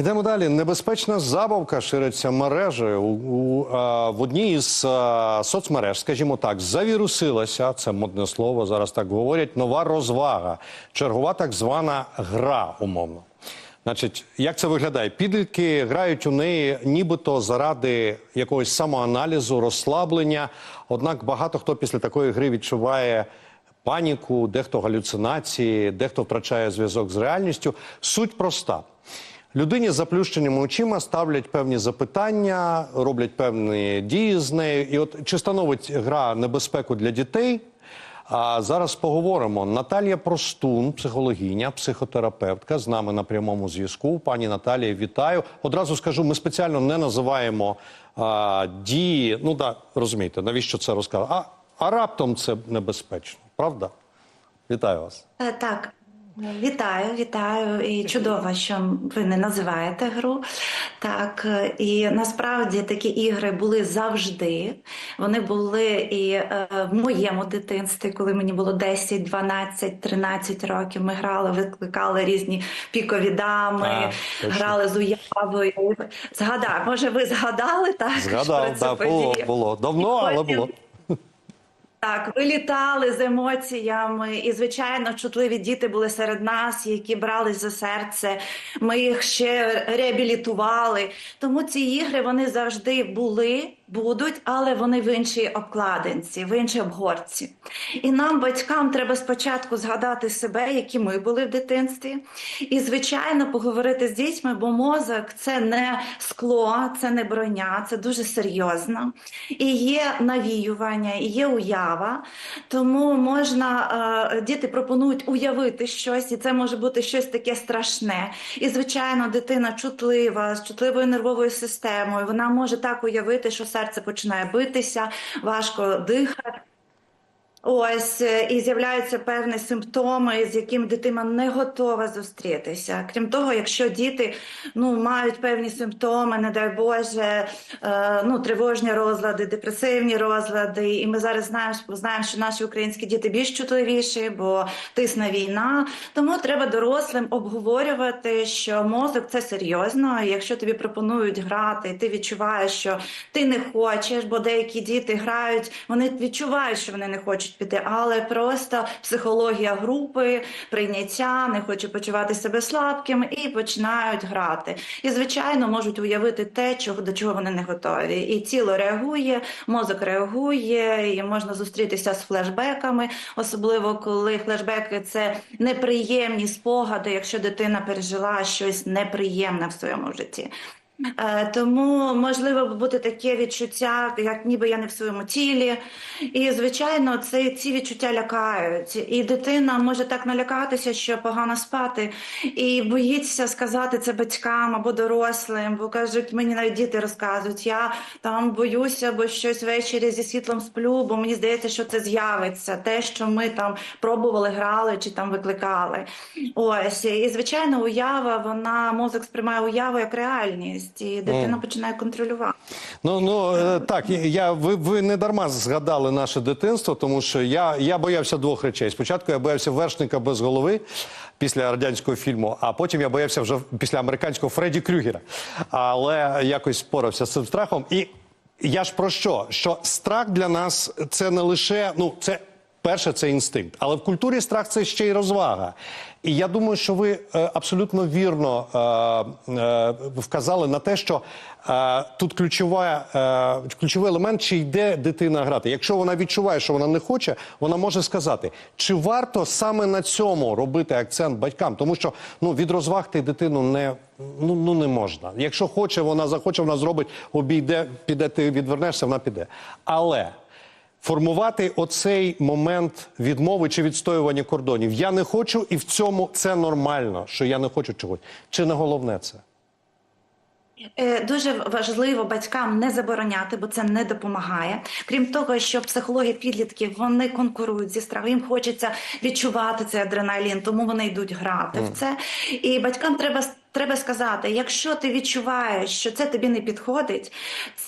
Йдемо далі. Небезпечна забавка шириться мережею. У, у, а, в одній із а, соцмереж, скажімо так, завірусилася, це модне слово, зараз так говорять, нова розвага. Чергова так звана гра, умовно. Значить, як це виглядає? Підлітки грають у неї нібито заради якогось самоаналізу, розслаблення. Однак багато хто після такої гри відчуває паніку, дехто галюцинації, дехто втрачає зв'язок з реальністю. Суть проста. Людині з заплющеними очима ставлять певні запитання, роблять певні дії з нею. І от чи становить гра небезпеку для дітей? А зараз поговоримо. Наталія Простун, психологиня, психотерапевтка, з нами на прямому зв'язку. Пані Наталія, вітаю. Одразу скажу, ми спеціально не називаємо а, дії. Ну да, розумієте, навіщо це розказати? А, а раптом це небезпечно, правда? Вітаю вас. Е, Так, вітаю, вітаю. І чудово, що ви не називаєте гру. Так, е, і насправді такі ігри були завжди. Вони були і е, в моєму дитинстві, коли мені було 10, 12, 13 років. Ми грали, викликали різні пікові дами, А, грали з уявою. Згадав, може, ви згадали так? Згадав, да, було, було. Давно, але було. Так, вилітали з емоціями, і звичайно, чутливі діти були серед нас, які брались за серце. Ми їх ще реабілітували. Тому ці ігри вони завжди були, будуть, але вони в іншій обкладинці, в іншій обгорці. І нам, батькам, треба спочатку згадати себе, які ми були в дитинстві, і звичайно поговорити з дітьми, бо мозок це не скло, це не броня, це дуже серйозно. І є навіювання, і є уява. Тому можна е, діти пропонують уявити щось, і це може бути щось таке страшне. І звичайно, дитина чутлива, з чутливою нервовою системою. Вона може так уявити, що серце починає битися, важко дихати. Ось е, і з'являються певні симптоми, з якими дитина не готова зустрітися. Крім того, якщо діти ну мають певні симптоми, не дай Боже, е, ну тривожні розлади, депресивні розлади, і ми зараз знаємо, знаємо, що наші українські діти більш чутливіші, бо тисне війна. Тому треба дорослим обговорювати, що мозок це серйозно. І якщо тобі пропонують грати, ти відчуваєш, що ти не хочеш, бо деякі діти грають, вони відчувають, що вони не хочуть піти, але просто психологія групи, прийняття, не хоче почувати себе слабким і починають грати. І звичайно можуть уявити те, чого до чого вони не готові. І тіло реагує, мозок реагує, і можна зустрітися з флешбеками, особливо коли флешбеки це неприємні спогади, якщо дитина пережила щось неприємне в своєму житті. Е, Тому можливо бути таке відчуття, як ніби я не в своєму тілі. І, звичайно, це, ці відчуття лякають. І дитина може так налякатися, що погано спати, і боїться сказати це батькам або дорослим, бо кажуть, мені навіть діти розказують, я там боюся, бо щось ввечері зі світлом сплю, бо мені здається, що це з'явиться, те, що ми там пробували, грали чи там викликали. Ось, і звичайно, уява, вона мозок сприймає уяву як реальність, і дитина починає контролювати. Ну ну е, так, я ви, ви не дарма згадали наше дитинство, тому що я, я боявся двох речей. Спочатку я боявся вершника без голови після радянського фільму, а потім я боявся вже після американського Фредді Крюгера. Але якось спорався з цим страхом. І я ж про що? Що страх для нас це не лише ну це. Перше, це інстинкт, але в культурі страх це ще й розвага. І я думаю, що ви е, абсолютно вірно е, е, вказали на те, що тут ключова, ключовий елемент, чи йде дитина грати. Якщо вона відчуває, що вона не хоче, вона може сказати, чи варто саме на цьому робити акцент батькам, тому що ну від розваг ти дитину не ну, ну не можна. Якщо хоче, вона захоче, вона зробить, обійде, піде, ти відвернешся, вона піде. Але формувати оцей момент відмови чи відстоювання кордонів. Я не хочу, і в цьому це нормально, що я не хочу чогось. Чи не головне це? Е, Дуже важливо батькам не забороняти, бо це не допомагає. Крім того, що психологи підлітків вони конкурують зі страхом, їм хочеться відчувати цей адреналін, тому вони йдуть грати в це. І батькам треба треба сказати, якщо ти відчуваєш, що це тобі не підходить,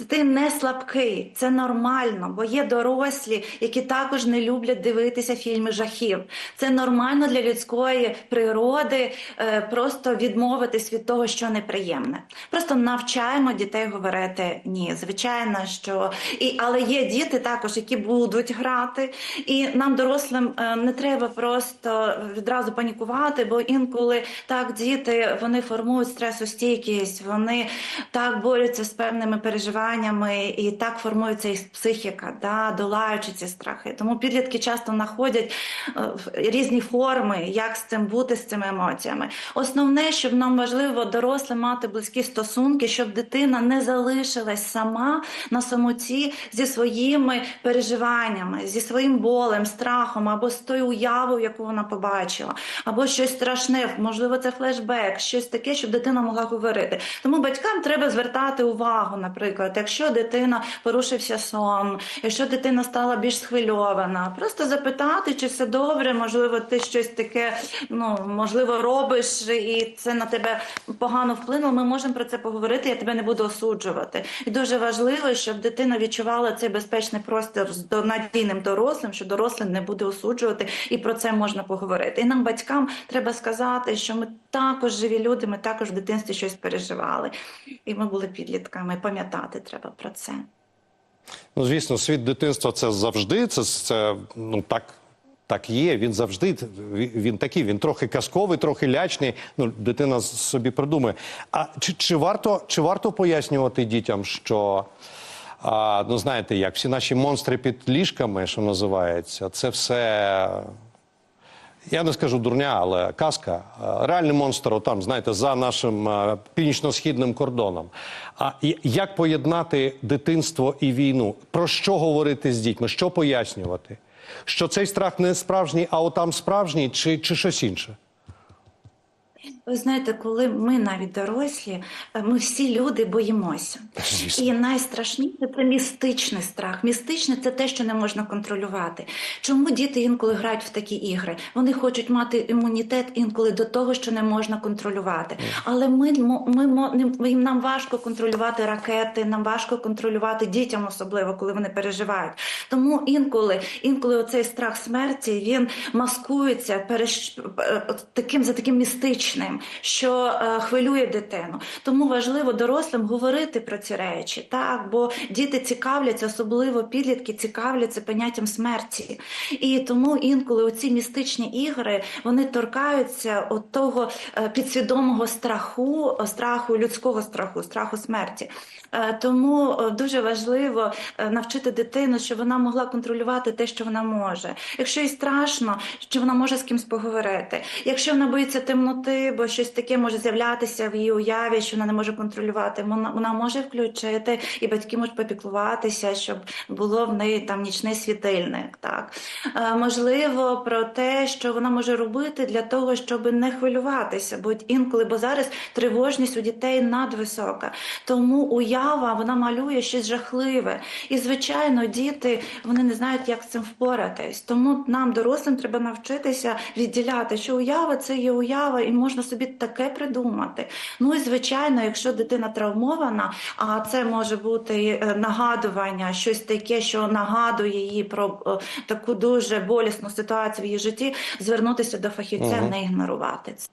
ти не слабкий, це нормально, бо є дорослі, які також не люблять дивитися фільми жахів. Це нормально для людської природи е, просто відмовитись від того, що неприємне. Просто навчаємо дітей говорити ні. Звичайно, що і але є діти також, які будуть грати, і нам, дорослим, е, не треба просто відразу панікувати, бо інколи так діти вони формують стресостійкість, вони так борються з певними переживаннями, і так формується їх психіка, да, долаючи ці страхи. Тому підлітки часто знаходять е, різні форми, як з цим бути, з цими емоціями. Основне, щоб нам важливо дорослим мати близькі стосунки, щоб дитина не залишилась сама на самоті зі своїми переживаннями, зі своїм болем, страхом або з тою уявою, яку вона побачила, або щось страшне, можливо, це флешбек, щось таке, щоб дитина могла говорити. Тому батькам треба звертати увагу, наприклад, якщо дитина порушився сон, якщо дитина стала більш схвильована, просто запитати, чи все добре, можливо, ти щось таке, ну можливо, робиш, і це на тебе погано вплинуло. Ми можемо про це поговорити. Я тебе не буду осуджувати. І дуже важливо, щоб дитина відчувала цей безпечний простір з надійним дорослим, що дорослий не буде осуджувати, і про це можна поговорити. І нам, батькам, треба сказати, що ми також живі люди, ми також в дитинстві щось переживали, і ми були підлітками. Пам'ятати треба про це. Ну, звісно, світ дитинства це завжди. Це, це ну так. Так є, він завжди він такий, він трохи казковий, трохи лячний. Ну, дитина собі придумає. А чи, чи варто чи варто пояснювати дітям, що а, ну знаєте, як всі наші монстри під ліжками, що називається, це все. Я не скажу дурня, але казка. Е, Реальний монстр там, знаєте, за нашим е, північно-східним кордоном. А як поєднати дитинство і війну? Про що говорити з дітьми? Що пояснювати? Що цей страх не справжній, а отам справжній, чи, чи щось інше? Ви знаєте, коли ми навіть дорослі, е, ми всі люди боїмося. І найстрашніше це містичний страх. Містичне це те, що не можна контролювати. Чому діти інколи грають в такі ігри? Вони хочуть мати імунітет інколи до того, що не можна контролювати. Але ми, ми, нам важко контролювати ракети, нам важко контролювати дітям, особливо коли вони переживають. Тому інколи, інколи оцей страх смерті він маскується переш... е, таким за таким містичним, що е, хвилює дитину. Тому важливо дорослим говорити про ці речі, так бо діти цікавляться, особливо підлітки цікавляться поняттям смерті. І тому інколи оці містичні ігри вони торкаються от того е, підсвідомого страху, страху людського страху, страху смерті. Е, Тому дуже важливо навчити дитину, щоб вона могла контролювати те, що вона може. Якщо їй страшно, що вона може з кимось поговорити. Якщо вона боїться темноти, бо щось таке може з'являтися в її уяві, що вона не може контролювати, вона, вона може включити, і батьки можуть попіклуватися, щоб було в неї там нічний світильник. Так Е, можливо, про те, що вона може робити для того, щоб не хвилюватися, бо інколи, бо зараз тривожність у дітей надвисока. Тому уява вона малює щось жахливе. І звичайно, діти вони не знають, як з цим впоратись. Тому нам, дорослим, треба навчитися відділяти, що уява це є уява, і можна собі таке придумати. Ну і звичайно, якщо дитина травмована, а це може бути е, нагадування, щось таке, що нагадує їй про е, таку дуже болісну ситуацію в її житті, звернутися до фахівця, не ігнорувати це.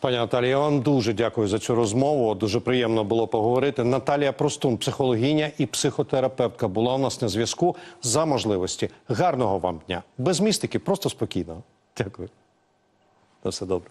Пані Наталія, я вам дуже дякую за цю розмову. Дуже приємно було поговорити. Наталія Простун, психологиня і психотерапевтка, була у нас на зв'язку за можливості. Гарного вам дня. Без містики, просто спокійно. Дякую. На все добре.